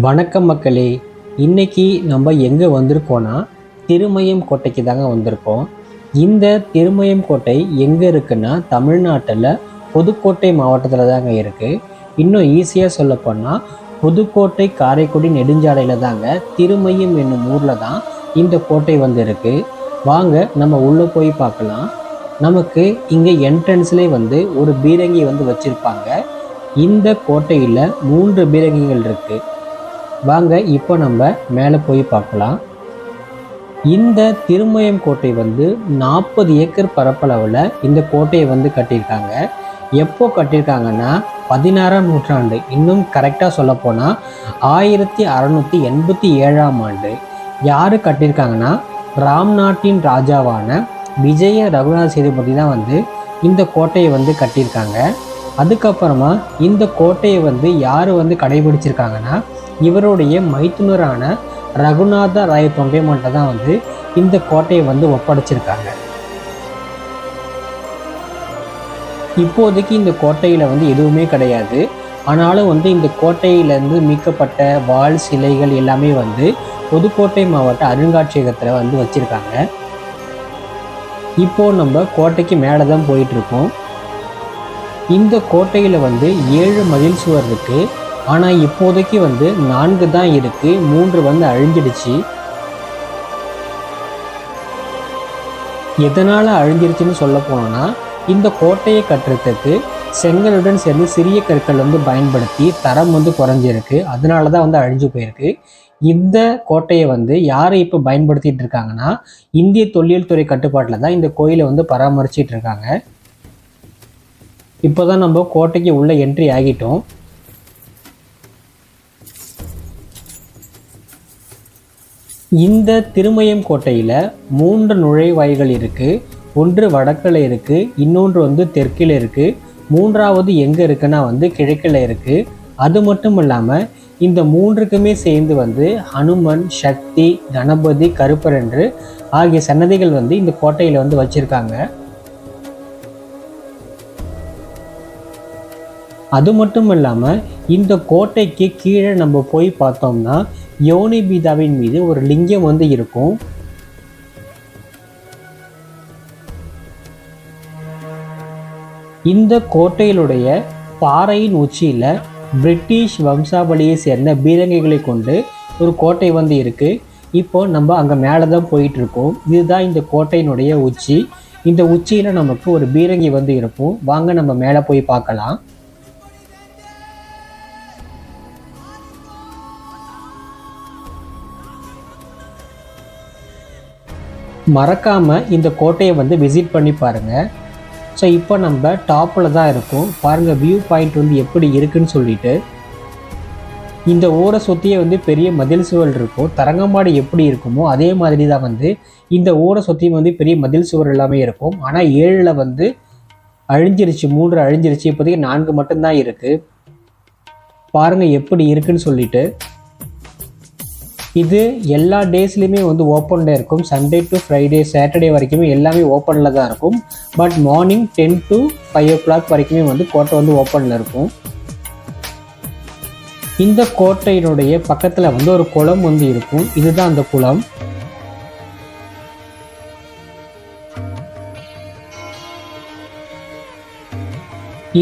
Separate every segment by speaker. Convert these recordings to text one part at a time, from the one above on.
Speaker 1: வணக்கம் மக்களே இன்னைக்கு நம்ம எங்கே வந்திருக்கோன்னா திருமயம் கோட்டைக்கு தாங்க வந்திருக்கோம். இந்த திருமயம் கோட்டை எங்கே இருக்குன்னா தமிழ்நாட்டில் புதுக்கோட்டை மாவட்டத்தில் தாங்க இருக்குது இன்னும் ஈஸியாக சொல்லப்போனால் புதுக்கோட்டை காரைக்குடி நெடுஞ்சாலையில் தாங்க திருமயம் என்னும் ஊரில் தான் இந்த கோட்டை வந்து இருக்குது வாங்க நம்ம உள்ளே போய் பார்க்கலாம். நமக்கு இங்கே என்ட்ரன்ஸ்லேயே வந்து ஒரு பீரங்கி வந்து வச்சுருப்பாங்க. இந்த கோட்டையில் மூன்று பீரங்கிகள் இருக்குது வாங்க இப்போ நம்ம மேலே போய் பார்க்கலாம். இந்த திருமயம் கோட்டை வந்து நாற்பது ஏக்கர் பரப்பளவில் இந்த கோட்டையை வந்து கட்டியிருக்காங்க. எப்போ கட்டியிருக்காங்கன்னா பதினாறாம் நூற்றாண்டு. இன்னும் கரெக்டாக சொல்லப்போனால் ஆயிரத்தி அறநூற்றி எண்பத்தி ஏழாம் ஆண்டு. யார் கட்டியிருக்காங்கன்னா ராம் நாட்டின் ராஜாவான விஜய ரகுநாத சேதுபதி தான் வந்து இந்த கோட்டையை வந்து கட்டியிருக்காங்க. அதுக்கப்புறமா இந்த கோட்டையை வந்து யார் வந்து கடைபிடிச்சிருக்காங்கன்னா இவருடைய மைத்துனரான ரகுநாத ராய தொண்டைமன்ட்ட தான் வந்து இந்த கோட்டையை வந்து ஒப்படைச்சிருக்காங்க. இப்போதைக்கு இந்த கோட்டையில் வந்து எதுவுமே கிடையாது. ஆனாலும் வந்து இந்த கோட்டையிலேருந்து மீட்கப்பட்ட வாள் சிலைகள் எல்லாமே வந்து புதுக்கோட்டை மாவட்ட அருங்காட்சியகத்தில் வந்து வச்சுருக்காங்க. இப்போது நம்ம கோட்டைக்கு மேலே தான் போயிட்டுருக்கோம் இந்த கோட்டையில் வந்து ஏழு மதில் சுவர் இருக்குது ஆனால் இப்போதைக்கு வந்து நான்கு தான் இருக்குது மூன்று வந்து அழிஞ்சிடுச்சு. எதனால் அழிஞ்சிருச்சுன்னு சொல்ல போனோம்னா இந்த கோட்டையை கட்டுறதுக்கு செங்கலுடன் சேர்ந்து சிறிய கற்கள் வந்து பயன்படுத்தி தரம் வந்து குறைஞ்சிருக்கு. அதனால தான் வந்து அழிஞ்சு போயிருக்கு. இந்த கோட்டையை வந்து யாரை இப்போ பயன்படுத்திட்டு இருக்காங்கன்னா இந்திய தொல்லியல் துறை கட்டுப்பாட்டில் தான் இந்த கோயிலை வந்து பராமரிச்சிட்டு இருக்காங்க. இப்போ தான் நம்ம கோட்டைக்கு உள்ள என்ட்ரி ஆகிட்டோம். இந்த திருமயம் கோட்டையில் மூன்று நுழைவாய்கள் இருக்குது ஒன்று வடக்கில் இருக்குது இன்னொன்று வந்து தெற்கில் இருக்குது மூன்றாவது எங்கே இருக்குன்னா வந்து கிழக்கில் இருக்குது அது மட்டும் இல்லாமல் இந்த மூன்றுக்குமே சேர்ந்து வந்து ஹனுமன் சக்தி கணபதி கருப்பர் என்று ஆகிய சன்னதிகள் வந்து இந்த கோட்டையில் வந்து வச்சுருக்காங்க. அது மட்டும் இல்லாமல் இந்த கோட்டைக்கு கீழே நம்ம போய் பார்த்தோம்னா யோனி பீதாவின் மீது ஒரு லிங்கம் வந்து இருக்கும். இந்த கோட்டையிலுடைய பாறையின் உச்சியில் பிரிட்டிஷ் வம்சாவளியை சேர்ந்த பீரங்கிகளை கொண்டு ஒரு கோட்டை வந்து இருக்குது இப்போ நம்ம அங்கே மேலே தான் போயிட்டுருக்கோம். இதுதான் இந்த கோட்டையினுடைய உச்சி. இந்த உச்சியில் நமக்கு ஒரு பீரங்கி வந்து இருக்கும். வாங்க நம்ம மேலே போய் பார்க்கலாம். மறக்காமல் இந்த கோட்டையை வந்து விசிட் பண்ணி பாருங்கள் ஸோ இப்போ நம்ம டாப்பில் தான் இருக்கோம். பாருங்கள் வியூ பாயிண்ட் வந்து எப்படி இருக்குன்னு சொல்லிட்டு. இந்த ஊரை சுற்றியே வந்து பெரிய மதில் சுவர் இருக்கும். தரங்கம்பாடி எப்படி இருக்குமோ அதே மாதிரி தான் வந்து இந்த ஊரை சுற்றியும் வந்து பெரிய மதில் சுவர் எல்லாமே இருக்கும். ஆனால் ஏழில் வந்து அழிஞ்சிருச்சு மூன்று அழிஞ்சிருச்சு. இப்போதைக்கு நான்கு மட்டும்தான் இருக்குது பாருங்கள் எப்படி இருக்குன்னு சொல்லிட்டு. இது எல்லா டேஸ்லையுமே வந்து ஓப்பனில் இருக்கும். சண்டே டு ஃப்ரைடே சாட்டர்டே வரைக்குமே எல்லாமே ஓப்பனில் தான் இருக்கும். But morning ten to five o'clock வரைக்குமே வந்து கோட்டை வந்து ஓப்பனில் இருக்கும். இந்த கோட்டையினுடைய பக்கத்தில் வந்து ஒரு குளம் வந்து இருக்கும். இதுதான் அந்த குளம்.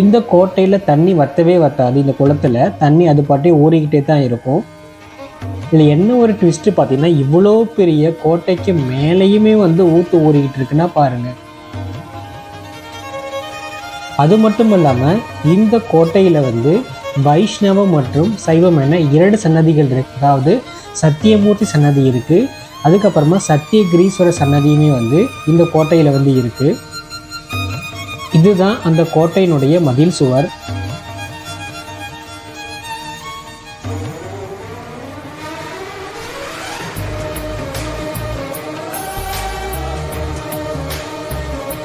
Speaker 1: இந்த கோட்டையில் தண்ணி வத்தவே வத்தாது. இந்த குளத்துல தண்ணி அது பாட்டே ஊறிக்கிட்டே தான் இருக்கும். இதில் என்ன ஒரு ட்விஸ்ட்டு பார்த்தீங்கன்னா இவ்வளோ பெரிய கோட்டைக்கு மேலேயுமே வந்து ஊத்து ஊறிக்கிட்டு இருக்குன்னா பாருங்க. அது மட்டும் இல்லாமல் இந்த கோட்டையில் வந்து வைஷ்ணவம் மற்றும் சைவம் என இரண்டு சன்னதிகள் இருக்கு. அதாவது சத்தியமூர்த்தி சன்னதி இருக்குது அதுக்கப்புறமா சத்தியகிரீஸ்வரர் சன்னதியுமே வந்து இந்த கோட்டையில் வந்து இருக்குது இதுதான் அந்த கோட்டையினுடைய மதில் சுவர்.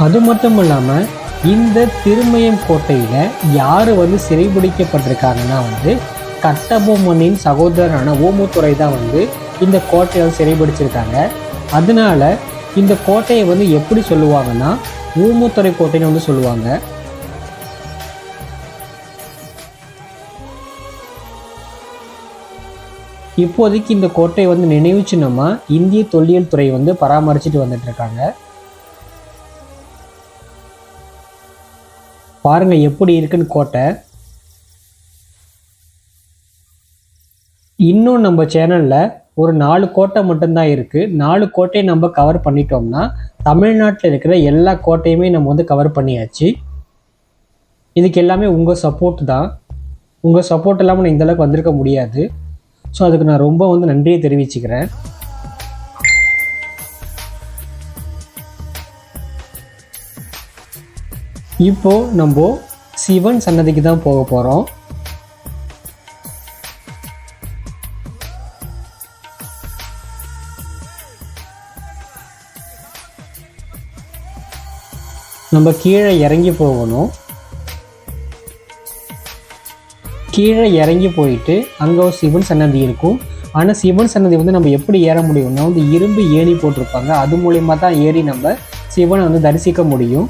Speaker 1: அது மட்டும் இல்லாமல் இந்த திருமயம் கோட்டையில் யார் வந்து சிறைபிடிக்கப்பட்டிருக்காங்கன்னா வந்து கட்டபொம்மனின் சகோதரனான ஓமுத்துறை தான் வந்து இந்த கோட்டையில் சிறைபிடிச்சிருக்காங்க அதனால இந்த கோட்டையை வந்து எப்படி சொல்லுவாங்கன்னா ஊமுத்துறை கோட்டைன்னு வந்து சொல்லுவாங்க. இப்போதைக்கு இந்த கோட்டையை வந்து நினைவு சின்னமா இந்திய தொல்லியல் துறை வந்து பராமரிச்சுட்டு வந்துட்டு இருக்காங்க. பாருங்க எப்படி இருக்குன்னு கோட்டை. இன்னும் நம்ம சேனலில் ஒரு நாலு கோட்டை மட்டும்தான் இருக்குது நாலு கோட்டையை நம்ம கவர் பண்ணிட்டோம்னா தமிழ்நாட்டில் இருக்கிற எல்லா கோட்டையுமே நம்ம வந்து கவர் பண்ணியாச்சு. இதுக்கு எல்லாமே உங்கள் சப்போர்ட் தான். உங்கள் சப்போர்ட் இல்லாமல் நான் இந்தளவுக்கு வந்திருக்க முடியாது. ஸோ அதுக்கு நான் ரொம்ப வந்து நன்றியை தெரிவிச்சுக்கிறேன். இப்போ நம்ம சிவன் சன்னதிக்கு தான் போக போகிறோம் நம்ம கீழே இறங்கி போகணும். கீழே இறங்கி போயிட்டு அங்கே ஒரு சிவன் சன்னதி இருக்கும். ஆனால் சிவன் சன்னதி வந்து நம்ம எப்படி ஏற முடியும்னா வந்து இரும்பு ஏணி போட்டிருப்பாங்க. அது மூலயமா தான் ஏறி நம்ம சிவனை வந்து தரிசிக்க முடியும்.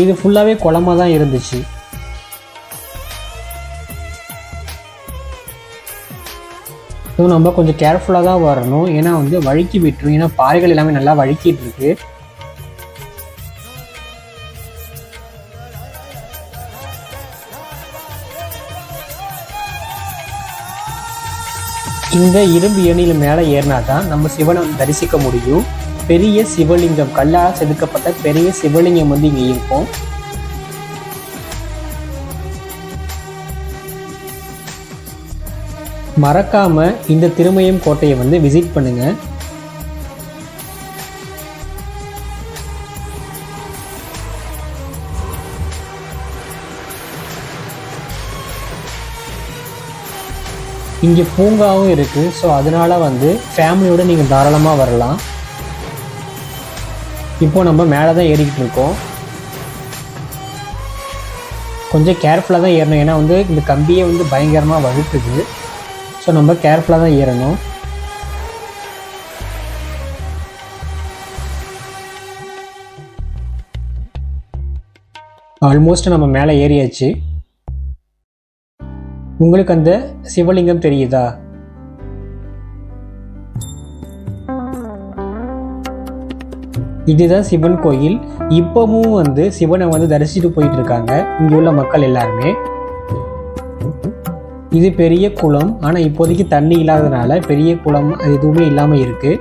Speaker 1: இது ஃபுல்லாகவே குளமாக தான் இருந்துச்சு. ஸோ நம்ம கொஞ்சம் கேர்ஃபுல்லாக தான் வரணும். ஏன்னா வந்து வழுக்கி விட்டுரும். ஏன்னா பாறைகள் எல்லாமே நல்லா வழுக்கிட்டு இருக்கு. இந்த இரும்பு ஏணியில் மேலே ஏறினா தான் நம்ம சிவனை தரிசிக்க முடியும். பெரிய சிவலிங்கம் கல்லால் செதுக்கப்பட்ட பெரிய சிவலிங்கம் வந்து இங்கே இருக்கும். மறக்காம இந்த திருமயம் கோட்டையை வந்து விசிட் பண்ணுங்க. இங்கே பூங்காவும் இருக்குது ஸோ அதனால வந்து ஃபேமிலியோட நீங்கள் தாராளமாக வரலாம். இப்போது நம்ம மேலே தான் ஏறிக்கிட்டு இருக்கோம். கொஞ்சம் கேர்ஃபுல்லாக தான் ஏறணும். ஏன்னா வந்து இந்த கம்பியே வந்து பயங்கரமாக வகுக்குது ஸோ நம்ம கேர்ஃபுல்லாக தான் ஏறணும். ஆல்மோஸ்ட் நம்ம மேலே ஏறியாச்சு. உங்களுக்கு அந்த சிவலிங்கம் தெரியுதா? இதுதான் சிவன் கோயில். இப்போவும் வந்து சிவனை வந்து தரிசிட்டு போயிட்டு இருக்காங்க இங்கே உள்ள மக்கள் எல்லாருமே. இது பெரிய குளம். ஆனால் இப்போதைக்கு தண்ணி இல்லாததுனால பெரிய குளம் அது எதுவுமே இல்லாமல் இருக்கு.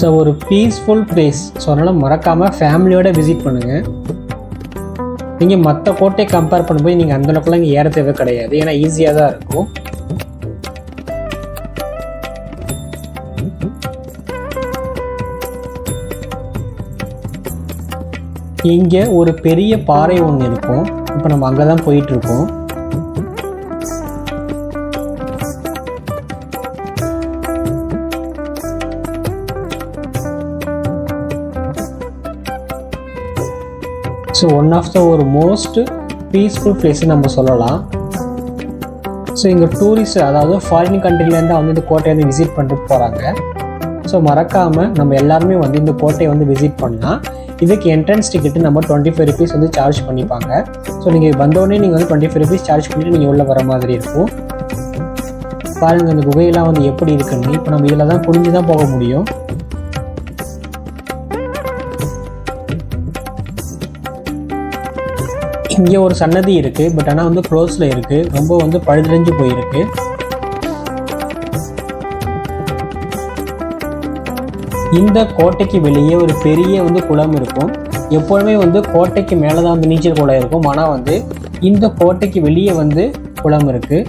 Speaker 1: ஸோ ஒரு பீஸ்ஃபுல் பிளேஸ் ஸோ அதனால் மறக்காமல் ஃபேமிலியோட விசிட் பண்ணுங்கள் நீங்கள் மற்ற கோட்டையை கம்பேர் பண்ணும்போது நீங்கள் அந்த அளவுக்குலாம் இங்கே ஏற தேவை கிடையாது. ஏன்னா ஈஸியாக தான் இருக்கும். இங்கே ஒரு பெரிய பாறை ஒன்று இருக்கும். இப்போ நம்ம அங்கே தான் போயிட்டு ஸோ ஒன் ஆஃப் த ஒரு மோஸ்ட் பீஸ்ஃபுல் பிளேஸ்னு நம்ம சொல்லலாம். ஸோ இங்கே டூரிஸ்ட் அதாவது ஃபாரின் கண்ட்ரிலேருந்து வந்து இந்த கோட்டையை வந்து விசிட் பண்ணிட்டு போகிறாங்க ஸோ மறக்காமல் நம்ம எல்லாருமே வந்து இந்த கோட்டையை வந்து விசிட் பண்ணலாம். இதுக்கு என்ட்ரன்ஸ் டிக்கெட்டு நம்ம டுவெண்ட்டி ஃபைவ் ருபீஸ் வந்து சார்ஜ் பண்ணிப்பாங்க. ஸோ நீங்கள் வந்தோடனே நீங்கள் வந்து டுவெண்ட்டி ஃபைவ் ருபீஸ் சார்ஜ் பண்ணிட்டு நீங்கள் உள்ளே வர மாதிரி இருக்கும். பாருங்கள் இந்த குகையெல்லாம் வந்து எப்படி இருக்குன்னு. இப்போ நம்ம இதில் தான் குனிஞ்சு தான் போக முடியும். இங்கே ஒரு சன்னதி இருக்குது பட் ஆனால் வந்து க்ளோஸில் இருக்குது ரொம்ப வந்து பழுதடைஞ்சு போயிருக்கு. இந்த கோட்டைக்கு வெளியே ஒரு பெரிய வந்து குளம் இருக்கும். எப்போதுமே வந்து கோட்டைக்கு மேலே தான் வந்து நீச்சல் குளம் இருக்கும். ஆனால் வந்து இந்த கோட்டைக்கு வெளியே வந்து குளம் இருக்குது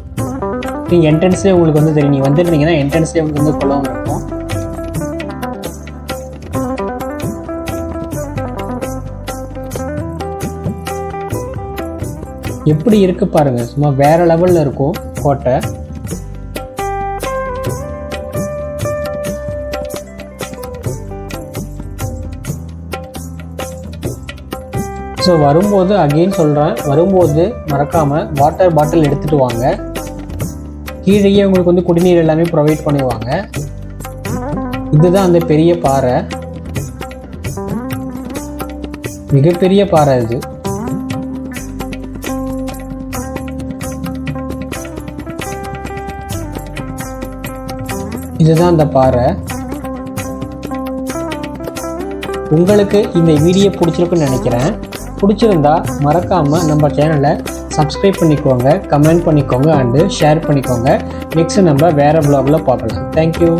Speaker 1: நீங்கள் என்ட்ரன்ஸ்லேயே உங்களுக்கு வந்து தெரியும். நீங்கள் வந்துருந்தீங்கன்னா என்ட்ரன்ஸ்லேயே வந்து வந்து குளம் இருக்கும். எப்படி இருக்கு பாருங்க. சும்மா வேற லெவல்ல இருக்கும் கோட்டை. ஸோ வரும்போது அகெயின் சொல்கிறேன் வரும்போது மறக்காமல் வாட்டர் பாட்டில் எடுத்துகிட்டு வாங்க. கீழேயே உங்களுக்கு வந்து குடிநீர் எல்லாமே ப்ரொவைட் பண்ணுவாங்க இதுதான் அந்த பெரிய பாறை. மிகப்பெரிய பாறை இது. இதுதான் அந்த பாறை. உங்களுக்கு இந்த வீடியோ பிடிச்சிருக்குன்னு நினைக்கிறேன். பிடிச்சிருந்தா மறக்காமல் நம்ம சேனலை சப்ஸ்கிரைப் பண்ணிக்கோங்க கமெண்ட் பண்ணிக்கோங்க அண்டு ஷேர் பண்ணிக்கோங்க. நெக்ஸ்ட் நம்ம வேறு ப்ளாகில் பார்க்கலாம். தேங்க்யூ